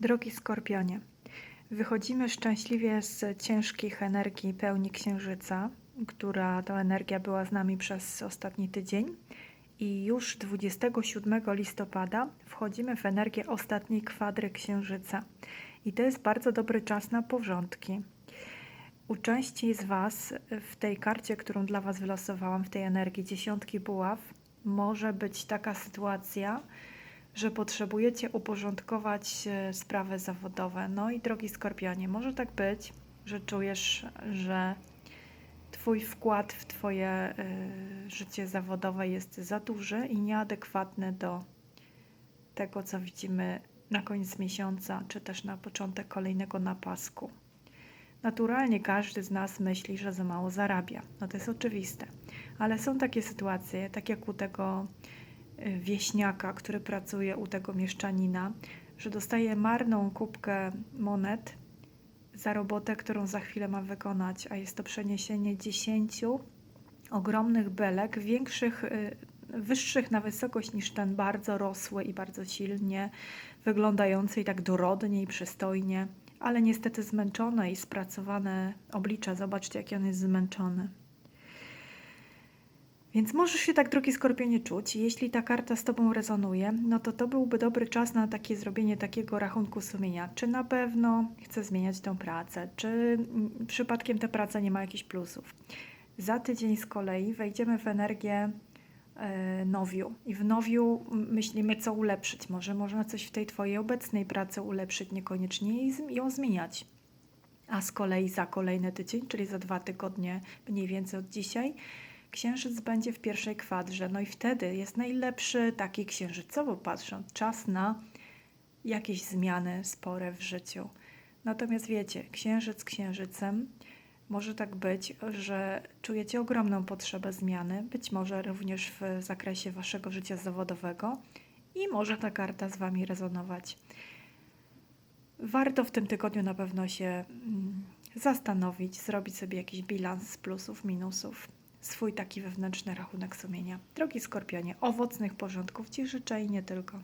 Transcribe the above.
Drogi Skorpionie, wychodzimy szczęśliwie z ciężkich energii pełni Księżyca, która to energia była z nami przez ostatni tydzień. I już 27 listopada wchodzimy w energię ostatniej kwadry Księżyca. I to jest bardzo dobry czas na porządki. U części z Was w tej karcie, którą dla Was wylosowałam, w tej energii dziesiątki buław, może być taka sytuacja, że potrzebujecie uporządkować e, sprawy zawodowe. No i drogi Skorpionie, może tak być, że czujesz, że Twój wkład w Twoje y, życie zawodowe jest za duży i nieadekwatny do tego, co widzimy na koniec miesiąca, czy też na początek kolejnego napasku. Naturalnie każdy z nas myśli, że za mało zarabia. No to jest oczywiste. Ale są takie sytuacje, tak jak u tego wieśniaka, który pracuje u tego mieszczanina, że dostaje marną kubkę monet za robotę, którą za chwilę ma wykonać, a jest to przeniesienie dziesięciu ogromnych belek, większych, y, wyższych na wysokość niż ten, bardzo rosły i bardzo silnie wyglądający i tak dorodnie i przystojnie, ale niestety zmęczone i spracowane oblicze. Zobaczcie, jaki on jest zmęczony. Więc możesz się tak, drogi Skorpionie, czuć. Jeśli ta karta z Tobą rezonuje, no to to byłby dobry czas na takie zrobienie takiego rachunku sumienia. Czy na pewno chcę zmieniać tę pracę? Czy mm, przypadkiem ta praca nie ma jakichś plusów? Za tydzień z kolei wejdziemy w energię e, nowiu. I w nowiu myślimy, co ulepszyć. Może można coś w tej Twojej obecnej pracy ulepszyć, niekoniecznie i ją zmieniać. A z kolei za kolejny tydzień, czyli za dwa tygodnie mniej więcej od dzisiaj, Księżyc będzie w pierwszej kwadrze, no i wtedy jest najlepszy, taki księżycowo patrząc, czas na jakieś zmiany spore w życiu. Natomiast wiecie, księżyc księżycem. Może tak być, że czujecie ogromną potrzebę zmiany, być może również w zakresie waszego życia zawodowego. I może ta karta z wami rezonować. Warto w tym tygodniu na pewno się mm, zastanowić, zrobić sobie jakiś bilans z plusów, minusów swój taki wewnętrzny rachunek sumienia. Drogi Skorpionie, owocnych porządków Ci życzę i nie tylko.